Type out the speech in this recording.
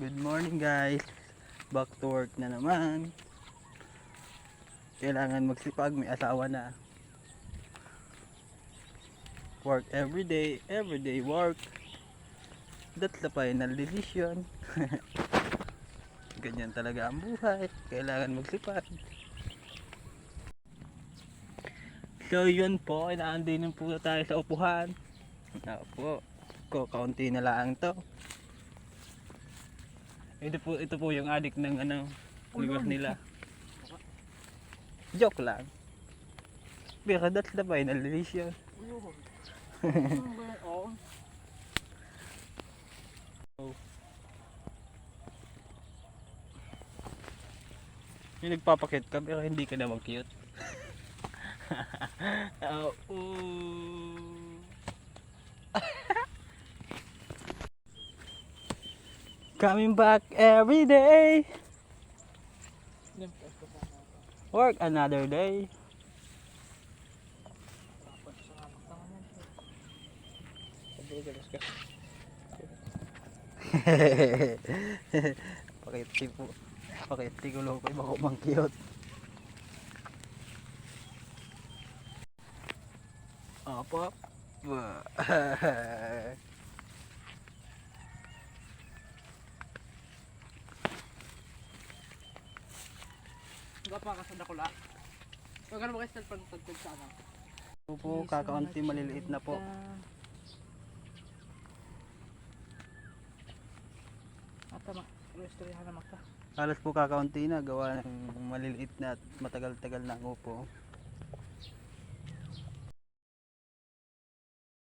Good morning guys. Back to work na naman. Kailangan magsipag, may asawa na. Work every day, every day work. That's the final decision. Ganyan talaga ang buhay. Kailangan magsipag. So yun po, inaanday po tayo sa upuhan. Opo, ko kaunti na lang to. Ito po, ito po yung adik ng ano, lugar nila. Joke lang. Pero that's the final decision. Yung nagpapakit ka pero hindi ka naman cute. oh, ooh. Coming back every day. Work another day. Pakiti po. Pakiti ko lang ko iba ko mang cute. Apa? Wah. Nga pa ka sa dakula. Pag ano ba kayo pag tagtag sa po, kakaunti maliliit na po. Ata ma. Restauranhan na maka. Halos po kakaunti na, gawa ng maliliit na at matagal-tagal na upo.